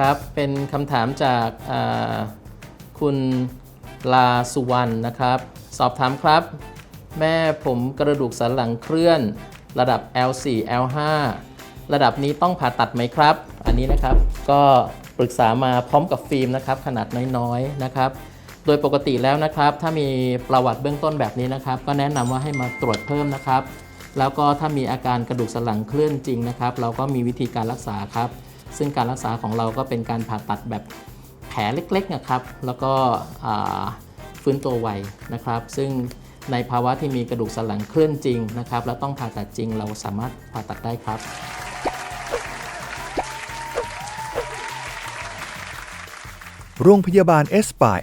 นะครับ เป็นคำถามจากคุณลาสุวรรณนะครับ สอบถามครับ แม่ผมกระดูกสันหลังเคลื่อน ระดับ L4 L5 ระดับนี้ต้องผ่าตัดไหมครับ อันนี้นะครับก็ปรึกษามาพร้อมกับฟิล์มนะครับ ขนาดน้อยๆนะครับ โดยปกติแล้วนะครับ ถ้ามีประวัติเบื้องต้นแบบนี้นะครับ ก็แนะนำว่าให้มาตรวจเพิ่มนะครับ แล้วก็ถ้ามีอาการกระดูกสันหลังเคลื่อนจริงนะครับ เราก็มีวิธีการรักษาครับ ซึ่งการรักษาของเราก็เป็นการผ่าตัดแบบแผลเล็กๆนะครับ แล้วก็ฟื้นตัวไวนะครับ ซึ่งในภาวะที่มีกระดูกสันหลังเคลื่อนจริงนะครับ แล้วต้องผ่าตัดจริงเราสามารถผ่าตัดได้ครับโรงพยาบาลเอสปาย